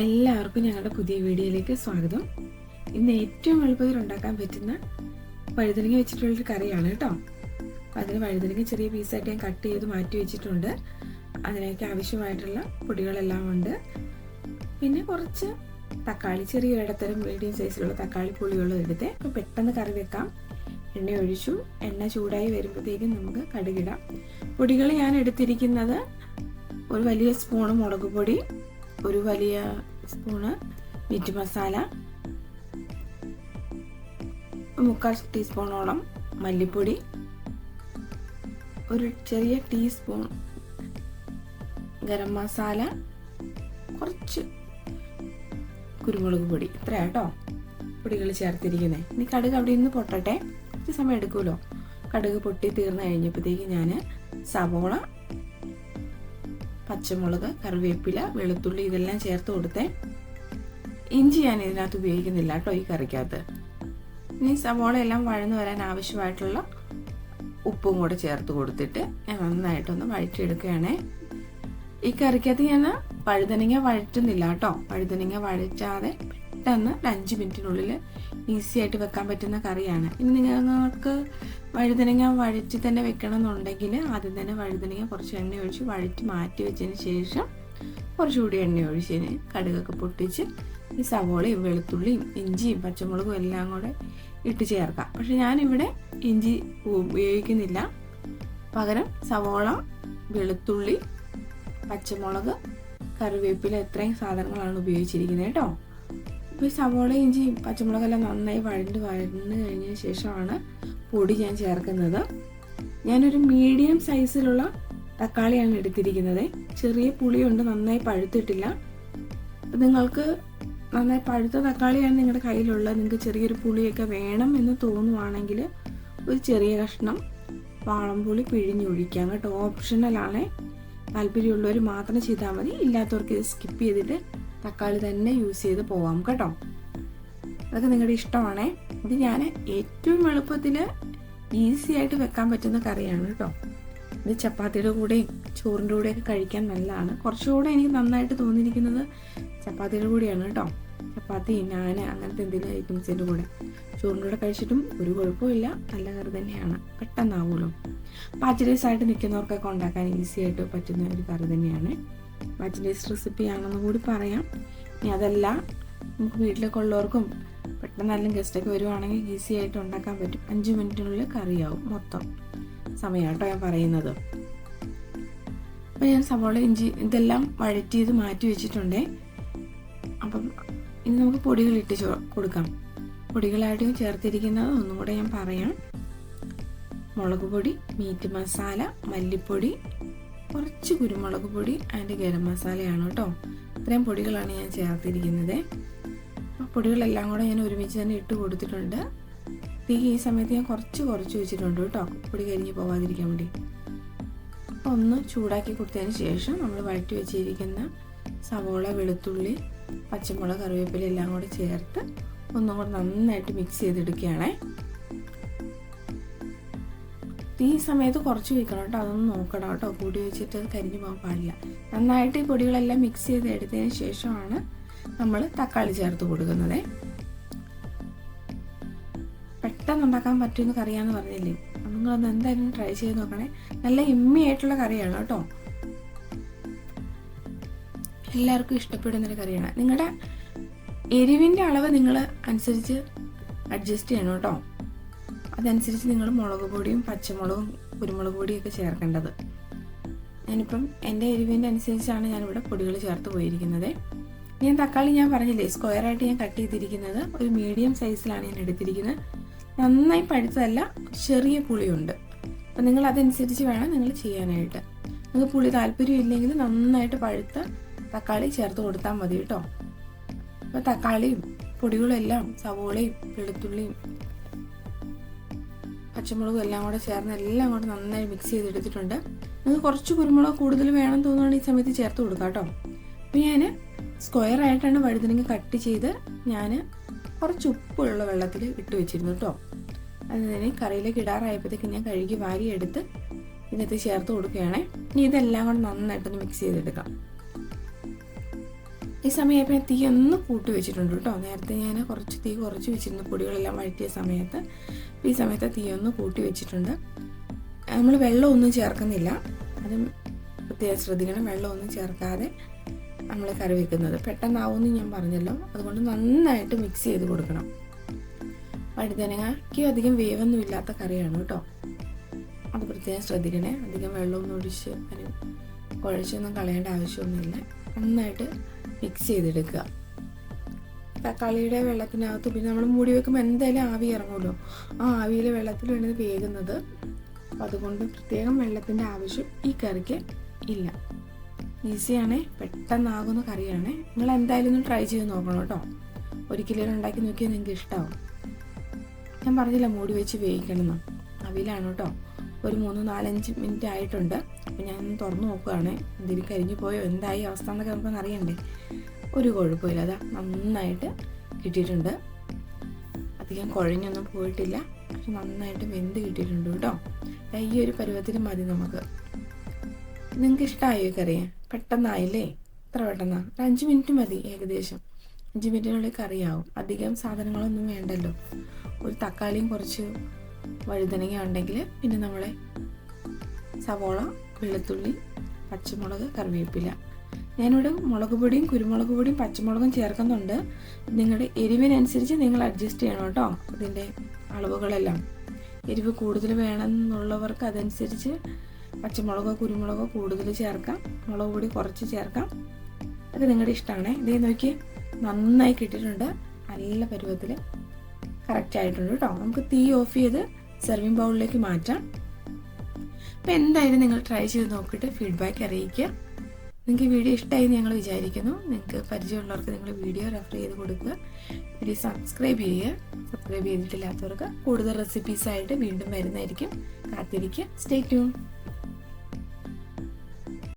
എല്ലാവർക്കും ഞങ്ങളുടെ പുതിയ വീഡിയോയിലേക്ക് സ്വാഗതം. ഇന്ന് ഏറ്റവും എളുപ്പത്തിൽ ഉണ്ടാക്കാൻ പറ്റുന്ന വഴുതനങ്ങ വെച്ചിട്ടുള്ളൊരു കറിയാണ് കേട്ടോ. അപ്പം അതിന് വഴുതനങ്ങ ചെറിയ പീസായിട്ട് ഞാൻ കട്ട് ചെയ്ത് മാറ്റി വെച്ചിട്ടുണ്ട്. അതിലേക്ക് ആവശ്യമായിട്ടുള്ള പൊടികളെല്ലാം ഉണ്ട്. പിന്നെ കുറച്ച് തക്കാളി ചെറിയ ഇടത്തരം മീഡിയം സൈസിലുള്ള തക്കാളി പുളികളും എടുത്ത് അപ്പോൾ പെട്ടെന്ന് കറി വെക്കാം. എണ്ണ ഒഴിച്ചു. എണ്ണ ചൂടായി വരുമ്പോഴത്തേക്കും നമുക്ക് കടുകിടാം. പൊടികൾ ഞാൻ എടുത്തിരിക്കുന്നത് ഒരു വലിയ സ്പൂണ് മുളക് പൊടി ഒരു വലിയ സ്പൂണ് മീറ്റ് മസാല മുക്കാൽ ടീസ്പൂണോളം മല്ലിപ്പൊടി ഒരു ചെറിയ ടീസ്പൂൺ ഗരം മസാല കുറച്ച് കുരുമുളക് പൊടി. ഇത്ര കേട്ടോ പൊടികൾ ചേർത്തിരിക്കുന്നത് ഇനി കടുക് അവിടെ നിന്ന് പൊട്ടട്ടെ. കുറച്ച് സമയം എടുക്കുമല്ലോ. കടുക് പൊട്ടി തീർന്നു കഴിഞ്ഞപ്പോഴത്തേക്ക് ഞാൻ സവോള പച്ചമുളക് കറിവേപ്പില വെളുത്തുള്ളി ഇതെല്ലാം ചേർത്ത് കൊടുത്തേ. ഇഞ്ചി ഞാൻ ഇതിനകത്ത് ഉപയോഗിക്കുന്നില്ല കേട്ടോ ഈ കറിക്കകത്ത്. ഇനി സവോള എല്ലാം വഴന്നു വരാൻ ആവശ്യമായിട്ടുള്ള ഉപ്പും കൂടെ ചേർത്ത് കൊടുത്തിട്ട് ഞാൻ നന്നായിട്ടൊന്ന് വഴറ്റിയെടുക്കുകയാണേ. ഈ കറിക്കകത്ത് ഞാൻ വഴുതനങ്ങ വഴറ്റുന്നില്ല കേട്ടോ. വഴുതനങ്ങ വഴറ്റാതെ പെട്ടെന്ന് ഒരു അഞ്ച് മിനിറ്റിനുള്ളിൽ ഈസി ആയിട്ട് വെക്കാൻ പറ്റുന്ന കറിയാണ്. ഇനി നിങ്ങൾക്ക് വഴുതനങ്ങ വഴറ്റി തന്നെ വെക്കണം എന്നുണ്ടെങ്കിൽ ആദ്യം തന്നെ വഴുതനങ്ങ കുറച്ച് എണ്ണ ഒഴിച്ച് വഴറ്റി മാറ്റി വെച്ചതിന് ശേഷം കുറച്ചുകൂടി എണ്ണ ഒഴിച്ചതിന് കടുകൊക്കെ പൊട്ടിച്ച് ഈ സവോളയും വെളുത്തുള്ളിയും ഇഞ്ചിയും പച്ചമുളകും എല്ലാം കൂടെ ഇട്ട് ചേർക്കാം. പക്ഷെ ഞാനിവിടെ ഇഞ്ചി ഉപയോഗിക്കുന്നില്ല. പകരം സവോള വെളുത്തുള്ളി പച്ചമുളക് കറിവേപ്പില ഇത്രയും സാധനങ്ങളാണ് ഉപയോഗിച്ചിരിക്കുന്നത് കേട്ടോ. ഈ സവോള ഇഞ്ചിയും പച്ചമുളകെല്ലാം നന്നായി വഴണ്ട് വഴന്ന് കഴിഞ്ഞതിന് ശേഷമാണ് പൊടി ഞാൻ ചേർക്കുന്നത്. ഞാനൊരു മീഡിയം സൈസിലുള്ള തക്കാളിയാണ് എടുത്തിരിക്കുന്നത്. ചെറിയ പുളിയുണ്ട് നന്നായി പഴുത്തിട്ടില്ല. നിങ്ങൾക്ക് നന്നായി പഴുത്ത തക്കാളിയാണ് നിങ്ങളുടെ കയ്യിലുള്ളത്. നിങ്ങൾക്ക് ചെറിയൊരു പുളിയൊക്കെ വേണം എന്ന് തോന്നുവാണെങ്കിൽ ഒരു ചെറിയ കഷ്ണം വാളംപുളി പിഴിഞ്ഞൊഴിക്കാം കേട്ടോ. ഓപ്ഷണലാണ് താല്പര്യമുള്ളവർ മാത്രം ചെയ്താൽ മതി. ഇല്ലാത്തവർക്ക് ഇത് സ്കിപ്പ് ചെയ്തിട്ട് തക്കാളി തന്നെ യൂസ് ചെയ്ത് പോവാം കേട്ടോ. അതൊക്കെ നിങ്ങളുടെ ഇഷ്ടമാണേ. ഇത് ഞാൻ ഏറ്റവും എളുപ്പത്തിൽ ഈസി ആയിട്ട് വെക്കാൻ പറ്റുന്ന കറിയാണ് കേട്ടോ. ഇത് ചപ്പാത്തിയുടെ കൂടെയും ചോറിന്റെ കൂടെയൊക്കെ കഴിക്കാൻ നല്ലതാണ്. കുറച്ചുകൂടെ എനിക്ക് നന്നായിട്ട് തോന്നിയിരിക്കുന്നത് ചപ്പാത്തിയുടെ കൂടെയാണ് കേട്ടോ. ചപ്പാത്തി ഞാൻ അങ്ങനത്തെ എന്തെങ്കിലും ഐറ്റംസിന്റെ കൂടെ. ചോറിന്റെ കൂടെ കഴിച്ചിട്ടും ഒരു കുഴപ്പമില്ല നല്ല കറി തന്നെയാണ്. പെട്ടെന്നാവുമല്ലോ ബാച്ചിലേഴ്സ് ആയിട്ട് നിൽക്കുന്നവർക്കൊക്കെ ഉണ്ടാക്കാൻ ഈസി ആയിട്ട് പറ്റുന്ന ഒരു കറി തന്നെയാണ്. ബാച്ചിലേഴ്സ് റെസിപ്പി ആണെന്ന് കൂടി പറയാം. ഇനി അതല്ല നമുക്ക് വീട്ടിലൊക്കെ ഉള്ളവർക്കും നല്ല ഗസ്റ്റൊക്കെ വരുവാണെങ്കിൽ ഈസി ആയിട്ട് ഉണ്ടാക്കാൻ പറ്റും. അഞ്ച് മിനിറ്റിനുള്ളിൽ കറിയാവും മൊത്തം. സമയം കേട്ടോ ഞാൻ പറയുന്നത്. അപ്പം ഞാൻ സവോള ഇഞ്ചി ഇതെല്ലാം വഴറ്റിയത് മാറ്റി വെച്ചിട്ടുണ്ടേ. അപ്പം ഇനി നമുക്ക് പൊടികളിട്ട് ചോ കൊടുക്കാം. പൊടികളായിട്ട് ചേർത്തിരിക്കുന്നത് ഒന്നും കൂടെ ഞാൻ പറയാം. മുളക് പൊടി മീറ്റ് മസാല മല്ലിപ്പൊടി കുറച്ച് കുരുമുളക് പൊടി ആൻഡ് ഗരം മസാലയാണ് കേട്ടോ. ഇത്രയും പൊടികളാണ് ഞാൻ ചേർത്തിരിക്കുന്നത്. പൊടികളെല്ലാം കൂടെ ഞാൻ ഒരുമിച്ച് തന്നെ ഇട്ട് കൊടുത്തിട്ടുണ്ട്. തീ ഈ സമയത്ത് ഞാൻ കുറച്ച് കുറച്ച് വെച്ചിട്ടുണ്ട് കേട്ടോ. പൊടി കരിഞ്ഞ് പോവാതിരിക്കാൻ വേണ്ടി. അപ്പോൾ ഒന്ന് ചൂടാക്കി കൊടുത്തതിന് ശേഷം നമ്മൾ വഴറ്റി വെച്ചിരിക്കുന്ന സവോള വെളുത്തുള്ളി പച്ചമുളക് കറിവേപ്പില എല്ലാം കൂടെ ചേർത്ത് ഒന്നും കൂടെ നന്നായിട്ട് മിക്സ് ചെയ്തെടുക്കുകയാണേ. ഈ സമയത്ത് കുറച്ച് വെക്കണം കേട്ടോ. അതൊന്ന് നോക്കണം കേട്ടോ. കൂടി വെച്ചിട്ട് കരിഞ്ഞു പോകാൻ പാടില്ല. നന്നായിട്ട് ഈ പൊടികളെല്ലാം മിക്സ് ചെയ്ത് എടുത്തതിന് ശേഷമാണ് നമ്മൾ തക്കാളി ചേർത്ത് കൊടുക്കുന്നത്. പെട്ടെന്ന് ഉണ്ടാക്കാൻ പറ്റുമെന്ന് കറിയാന്ന് പറഞ്ഞില്ലേ? നിങ്ങളൊന്ന് എന്തായാലും ട്രൈ ചെയ്ത് നോക്കണേ. നല്ല എമ്മി ആയിട്ടുള്ള കറിയാണ് കേട്ടോ. എല്ലാവർക്കും ഇഷ്ടപ്പെടുന്നൊരു കറിയാണ്. നിങ്ങളുടെ എരിവിന്റെ അളവ് നിങ്ങൾ അനുസരിച്ച് അഡ്ജസ്റ്റ് ചെയ്യണം കേട്ടോ. അതനുസരിച്ച് നിങ്ങൾ മുളക് പൊടിയും പച്ചമുളകും കുരുമുളക് പൊടിയൊക്കെ ചേർക്കേണ്ടത്. ഞാനിപ്പം എന്റെ എരിവിന്റെ അനുസരിച്ചാണ് ഞാനിവിടെ പൊടികൾ ചേർത്ത് പോയിരിക്കുന്നത്. ഞാൻ തക്കാളി ഞാൻ പറഞ്ഞില്ലേ സ്ക്വയറായിട്ട് ഞാൻ കട്ട് ചെയ്തിരിക്കുന്നത് ഒരു മീഡിയം സൈസിലാണ് ഞാൻ എടുത്തിരിക്കുന്നത്. നന്നായി പഴുത്തതല്ല ചെറിയ പുളിയുണ്ട്. അപ്പം നിങ്ങൾ അതനുസരിച്ച് വേണം നിങ്ങൾ ചെയ്യാനായിട്ട്. നിങ്ങൾക്ക് പുളി താല്പര്യം ഇല്ലെങ്കിൽ നന്നായിട്ട് പഴുത്ത തക്കാളി ചേർത്ത് കൊടുത്താൽ മതി കേട്ടോ. അപ്പോൾ തക്കാളിയും പൊടികളും എല്ലാം സവോളയും വെളുത്തുള്ളിയും പച്ചമുളകും എല്ലാം കൂടെ ചേർന്ന് എല്ലാം കൂടെ നന്നായി മിക്സ് ചെയ്തെടുത്തിട്ടുണ്ട്. നിങ്ങൾക്ക് കുറച്ച് കുരുമുളക് കൂടുതൽ വേണം തോന്നുകയാണെങ്കിൽ ഈ സമയത്ത് ചേർത്ത് കൊടുക്കാം കേട്ടോ. ഞാൻ സ്ക്വയർ ആയിട്ടാണ് വഴുതനങ്ങ കട്ട് ചെയ്ത് ഞാൻ കുറച്ച് ഉപ്പുള്ള വെള്ളത്തിൽ ഇട്ട് വെച്ചിരുന്നു കേട്ടോ അതിന് കറിയിലേക്ക് ഇടാറായപ്പോഴത്തേക്ക് ഞാൻ കഴുകി വാരി എടുത്ത് ഇതിനകത്ത് ചേർത്ത് കൊടുക്കുകയാണേ. ഇനി ഇതെല്ലാം കൂടെ നന്നായിട്ടൊന്ന് മിക്സ് ചെയ്തെടുക്കാം. ഈ സമയമായപ്പോൾ ഞാൻ തീ ഒന്ന് കൂട്ടി വെച്ചിട്ടുണ്ട് കേട്ടോ നേരത്തെ ഞാൻ കുറച്ച് തീ കുറച്ച് വെച്ചിരുന്നു പൊടികളെല്ലാം വഴറ്റിയ സമയത്ത്. ഈ സമയത്ത് തീ ഒന്ന് കൂട്ടി വെച്ചിട്ടുണ്ട്. നമ്മൾ വെള്ളമൊന്നും ചേർക്കുന്നില്ല. അത് പ്രത്യേകം ശ്രദ്ധിക്കണം വെള്ളമൊന്നും ചേർക്കാതെ. നമ്മൾ കറി വെക്കുന്നത്. പെട്ടെന്നാവുമെന്ന് ഞാൻ പറഞ്ഞല്ലോ. അതുകൊണ്ട് നന്നായിട്ട് മിക്സ് ചെയ്ത് കൊടുക്കണം. വഴുതനങ്ങയ്ക്ക് അധികം വേവൊന്നും ഇല്ലാത്ത കറിയാണ് കേട്ടോ. അത് പ്രത്യേകം ശ്രദ്ധിക്കണേ. അധികം വെള്ളമൊന്നും ഒഴിച്ച് അതിന് കുഴച്ചൊന്നും കളയേണ്ട ആവശ്യമൊന്നുമില്ല. നന്നായിട്ട് മിക്സ് ചെയ്തെടുക്കുക. തക്കാളിയുടെ വെള്ളത്തിനകത്ത് പിന്നെ നമ്മൾ മൂടി വെക്കുമ്പോൾ എന്തായാലും ആവി ഇറങ്ങുമല്ലോ. ആ ആവിയിലെ വെള്ളത്തിൽ വേണത് വേകുന്നത്. അതുകൊണ്ട് പ്രത്യേകം വെള്ളത്തിന്റെ ആവശ്യം ഈ കറിക്ക് ഇല്ല. ഈസിയാണേ. പെട്ടെന്നാകുന്ന കറിയാണേ. നിങ്ങൾ എന്തായാലും ഒന്ന് ട്രൈ ചെയ്ത് നോക്കണം കേട്ടോ. ഒരിക്കലും ഉണ്ടാക്കി നോക്കിയാൽ നിങ്ങൾക്ക് ഇഷ്ടമാവും ഞാൻ പറഞ്ഞില്ല മൂടി വെച്ച് വേവിക്കണമെന്ന്. അവിലാണ് കേട്ടോ. ഒരു മൂന്ന് നാലഞ്ച് മിനിറ്റ് ആയിട്ടുണ്ട്. അപ്പം ഞാൻ തുറന്നു നോക്കുകയാണ് എന്തെങ്കിലും കരിഞ്ഞു പോയോ? എന്തായി അവസ്ഥ എന്നൊക്കെ നമുക്കൊന്ന് അറിയണ്ടേ? ഒരു കുഴപ്പമില്ല. അതാ നന്നായിട്ട് കിട്ടിയിട്ടുണ്ട്. അധികം കുഴഞ്ഞൊന്നും പോയിട്ടില്ല. പക്ഷെ നന്നായിട്ട് വെന്ത് കിട്ടിയിട്ടുണ്ട് കേട്ടോ. ഈ ഒരു പരുവത്തിന് മതി നമുക്ക്. നിങ്ങൾക്ക് ഇഷ്ടമായോ കറി പെട്ടെന്നായില്ലേ? എത്ര പെട്ടെന്നാണ് ഒരു അഞ്ച് മിനിറ്റ് മതി ഏകദേശം. അഞ്ച് മിനിറ്റിനുള്ളിൽ കറിയാവും. അധികം സാധനങ്ങളൊന്നും വേണ്ടല്ലോ. ഒരു തക്കാളിയും കുറച്ച് വഴുതനങ്ങ ഉണ്ടെങ്കിൽ പിന്നെ നമ്മളെ സവോള വെളുത്തുള്ളി പച്ചമുളക് കറിവേപ്പില. ഞാനിവിടെ മുളക് പൊടിയും കുരുമുളക് പൊടിയും പച്ചമുളകും ചേർക്കുന്നുണ്ട്. നിങ്ങളുടെ എരിവിനനുസരിച്ച് നിങ്ങൾ അഡ്ജസ്റ്റ് ചെയ്യണം കേട്ടോ ഇതിന്റെ അളവുകളെല്ലാം. എരിവ് കൂടുതൽ വേണമെന്നുള്ളവർക്ക് അതനുസരിച്ച് പച്ചമുളകോ കുരുമുളകോ കൂടുതൽ ചേർക്കാം. മുളക് പൊടി കുറച്ച് ചേർക്കാം. അത് നിങ്ങളുടെ ഇഷ്ടമാണ്. ഇതേ നോക്കി നന്നായി കിട്ടിയിട്ടുണ്ട്. നല്ല പരുവത്തിൽ കറക്റ്റ് ആയിട്ടുണ്ട് കേട്ടോ. നമുക്ക് തീ ഓഫ് ചെയ്ത് സെർവിങ് ബൗളിലേക്ക് മാറ്റാം. അപ്പം എന്തായാലും നിങ്ങൾ ട്രൈ ചെയ്ത് നോക്കിയിട്ട് ഫീഡ്ബാക്ക് അറിയിക്കുക. നിങ്ങൾക്ക് വീഡിയോ ഇഷ്ടമായി ഞങ്ങൾ വിചാരിക്കുന്നു. നിങ്ങൾക്ക് പരിചയമുള്ളവർക്ക് നിങ്ങൾ വീഡിയോ റെഫർ ചെയ്ത് കൊടുക്കുക. വീഡിയോ സബ്സ്ക്രൈബ് ചെയ്യുക. സബ്സ്ക്രൈബ് ചെയ്തിട്ടില്ലാത്തവർക്ക് കൂടുതൽ റെസിപ്പീസായിട്ട് വീണ്ടും വരുന്നതായിരിക്കും. കാത്തിരിക്കുക. Stay tune